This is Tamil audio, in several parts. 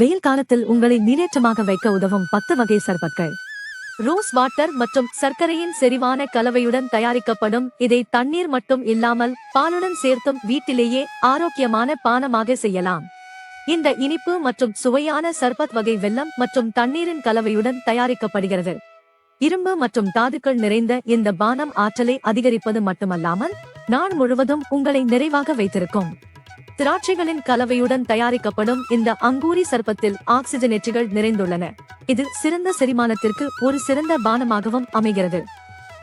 வெயில் காலத்தில் உங்களை நீரேற்றமாக வைக்க உதவும் பத்து வகை சர்பத்கள் ரோஸ் வாட்டர் மற்றும் சர்க்கரையின் செறிவான கலவையுடன் தயாரிக்கப்படும் இதை தண்ணீர் மட்டும் இல்லாமல் பாலுடன் சேர்த்தும் வீட்டிலேயே ஆரோக்கியமான பானமாக செய்யலாம். இந்த இனிப்பு மற்றும் சுவையான சர்பத் வகை வெல்லம் மற்றும் தண்ணீரின் கலவையுடன் தயாரிக்கப்படுகிறது. இரும்பு மற்றும் தாதுக்கள் நிறைந்த இந்த பானம் ஆற்றலை அதிகரிப்பது மட்டுமல்லாமல் நாள் முழுவதும் உங்களை நிறைவாக வைத்திருக்கும். திராட்சைகளின் கலவையுடன் தயாரிக்கப்படும் இந்த அங்கூரி சர்பத்தில் ஆக்சிஜனேற்றுகள் நிறைந்துள்ளன. இது சிறந்த செரிமானத்திற்கு ஒரு சிறந்த பானமாகவும் அமைகிறது.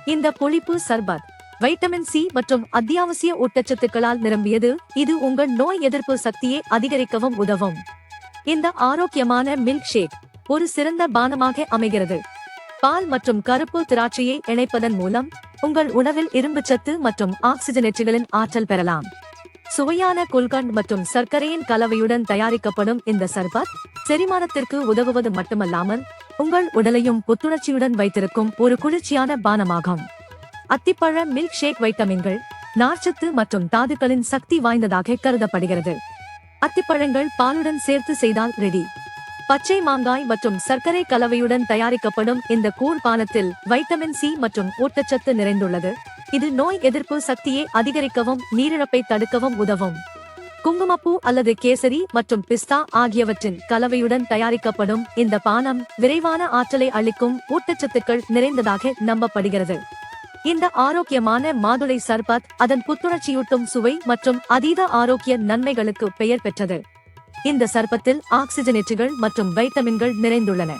இந்த பொழிப்பு சர்பத் வைட்டமின் சி மற்றும் அத்தியாவசிய ஊட்டச்சத்துக்களால் நிரம்பியது. இது உங்கள் நோய் எதிர்ப்பு சக்தியை அதிகரிக்கவும் உதவும். இந்த ஆரோக்கியமான மில்க் ஷேக் ஒரு சிறந்த பானமாக அமைகிறது. பால் மற்றும் கருப்பு திராட்சையை இணைப்பதன் மூலம் உங்கள் உணவில் இரும்புச்சத்து மற்றும் ஆக்சிஜனேற்றுகளின் ஆற்றல் பெறலாம். சுவையான குல்கண்ட் மற்றும் சர்க்கரையின் கலவையுடன் தயாரிக்கப்படும் இந்த சர்பத் செரிமானத்திற்கு உதவுவது மட்டுமல்லாமல் உங்கள் உடலையும் புத்துணர்ச்சியுடன் வைத்திருக்கும் ஒரு குளிர்ச்சியான பானமாகும். அத்திப்பழ மில்க் ஷேக் வைட்டமின்கள் நார்ச்சத்து மற்றும் தாதுக்களின் சக்தி வாய்ந்ததாக கருதப்படுகிறது. அத்திப்பழங்கள் பாலுடன் சேர்த்து செய்தால் ரெடி பச்சை மாங்காய் மற்றும் சர்க்கரை கலவையுடன் தயாரிக்கப்படும் இந்த கூழ் பானத்தில் வைட்டமின் சி மற்றும் ஊட்டச்சத்து நிறைந்துள்ளது. இது நோய் எதிர்ப்பு சக்தியை அதிகரிக்கவும் நீரிழப்பை தடுக்கவும் உதவும். குங்குமப்பூ அல்லது கேசரி மற்றும் பிஸ்தா ஆகியவற்றின் கலவையுடன் தயாரிக்கப்படும் இந்த பானம் விரைவான ஆற்றலை அளிக்கும் ஊட்டச்சத்துக்கள் நிறைந்ததாக நம்பப்படுகிறது. இந்த ஆரோக்கியமான மாதுளை சர்பத் அதன் புத்துணர்ச்சியூட்டும் சுவை மற்றும் அதீத ஆரோக்கிய நன்மைகளுக்கு பெயர் பெற்றது. இந்த சர்பத்தில் ஆக்சிஜனேற்றுகள் மற்றும் வைட்டமின்கள் நிறைந்துள்ளன.